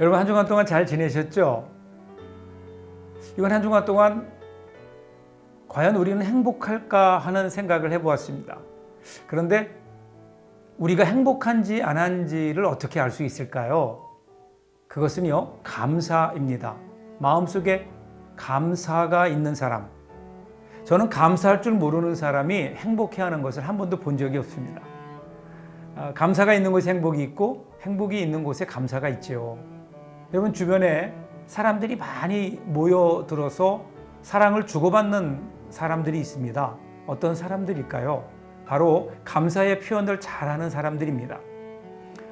여러분 한 주간 동안 잘 지내셨죠? 이번 한 주간 동안 과연 우리는 행복할까 하는 생각을 해보았습니다. 그런데 우리가 행복한지 안 한지를 어떻게 알 수 있을까요? 그것은요, 감사입니다. 마음속에 감사가 있는 사람. 저는 감사할 줄 모르는 사람이 행복해 하는 것을 한 번도 본 적이 없습니다. 아, 감사가 있는 곳에 행복이 있고 행복이 있는 곳에 감사가 있지요. 여러분 주변에 사람들이 많이 모여들어서 사랑을 주고받는 사람들이 있습니다. 어떤 사람들일까요? 바로 감사의 표현을 잘하는 사람들입니다.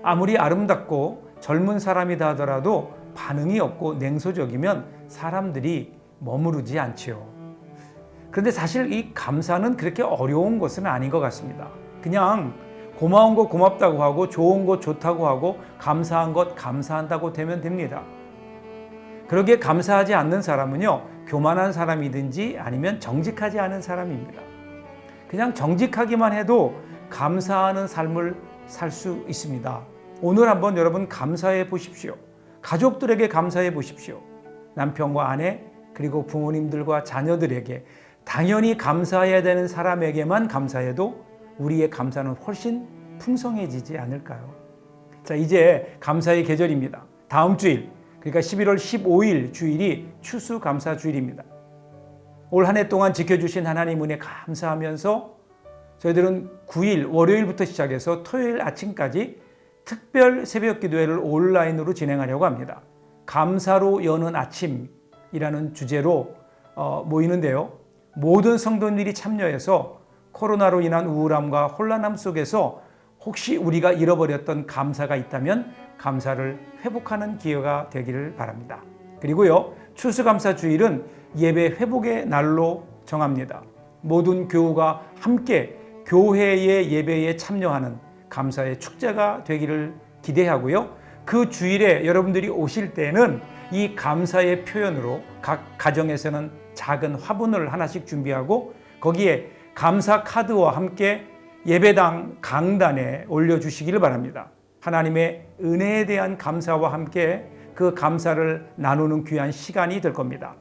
아무리 아름답고 젊은 사람이다 하더라도 반응이 없고 냉소적이면 사람들이 머무르지 않지요. 그런데 사실 이 감사는 그렇게 어려운 것은 아닌 것 같습니다. 그냥 고마운 거 고맙다고 하고 좋은 거 좋다고 하고 감사한 것 감사한다고 되면 됩니다. 그러기에 감사하지 않는 사람은요, 교만한 사람이든지 아니면 정직하지 않은 사람입니다. 그냥 정직하기만 해도 감사하는 삶을 살 수 있습니다. 오늘 한번 여러분 감사해 보십시오. 가족들에게 감사해 보십시오. 남편과 아내, 그리고 부모님들과 자녀들에게 당연히 감사해야 되는 사람에게만 감사해도 우리의 감사는 훨씬 풍성해지지 않을까요? 자, 이제 감사의 계절입니다. 다음 주일, 그러니까 11월 15일 주일이 추수감사 주일입니다. 올 한 해 동안 지켜주신 하나님 은혜 감사하면서 저희들은 9일 월요일부터 시작해서 토요일 아침까지 특별 새벽 기도회를 온라인으로 진행하려고 합니다. 감사로 여는 아침이라는 주제로 어, 모이는데요. 모든 성도들이 참여해서 코로나로 인한 우울함과 혼란함 속에서 혹시 우리가 잃어버렸던 감사가 있다면 감사를 회복하는 기회가 되기를 바랍니다. 그리고요, 추수감사 주일은 예배 회복의 날로 정합니다. 모든 교우가 함께 교회의 예배에 참여하는 감사의 축제가 되기를 기대하고요. 그 주일에 여러분들이 오실 때는 이 감사의 표현으로 각 가정에서는 작은 화분을 하나씩 준비하고 거기에 감사 카드와 함께 예배당 강단에 올려주시기를 바랍니다. 하나님의 은혜에 대한 감사와 함께 그 감사를 나누는 귀한 시간이 될 겁니다.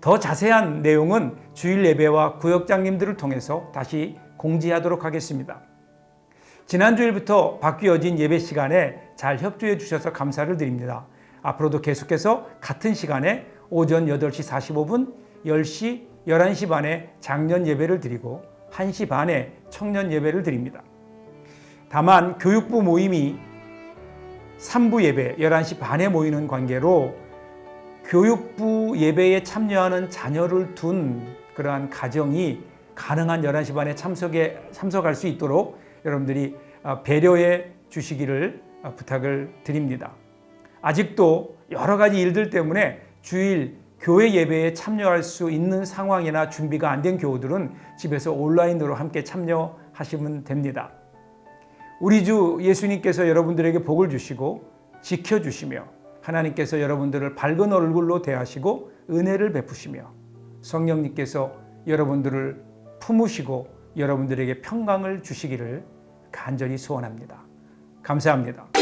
더 자세한 내용은 주일 예배와 구역장님들을 통해서 다시 공지하도록 하겠습니다. 지난 주일부터 바뀌어진 예배 시간에 잘 협조해 주셔서 감사를 드립니다. 앞으로도 계속해서 같은 시간에 오전 8시 45분, 10시, 11시 반에 장년 예배를 드리고 1시 반에 청년 예배를 드립니다. 다만 교육부 모임이 3부 예배 11시 반에 모이는 관계로 교육부 예배에 참여하는 자녀를 둔 그러한 가정이 가능한 11시 반에 참석에 참석할 수 있도록 여러분들이 배려해 주시기를 부탁을 드립니다. 아직도 여러 가지 일들 때문에 주일 교회 예배에 참여할 수 있는 상황이나 준비가 안 된 교우들은 집에서 온라인으로 함께 참여하시면 됩니다. 우리 주 예수님께서 여러분들에게 복을 주시고 지켜주시며 하나님께서 여러분들을 밝은 얼굴로 대하시고 은혜를 베푸시며 성령님께서 여러분들을 품으시고 여러분들에게 평강을 주시기를 간절히 소원합니다. 감사합니다.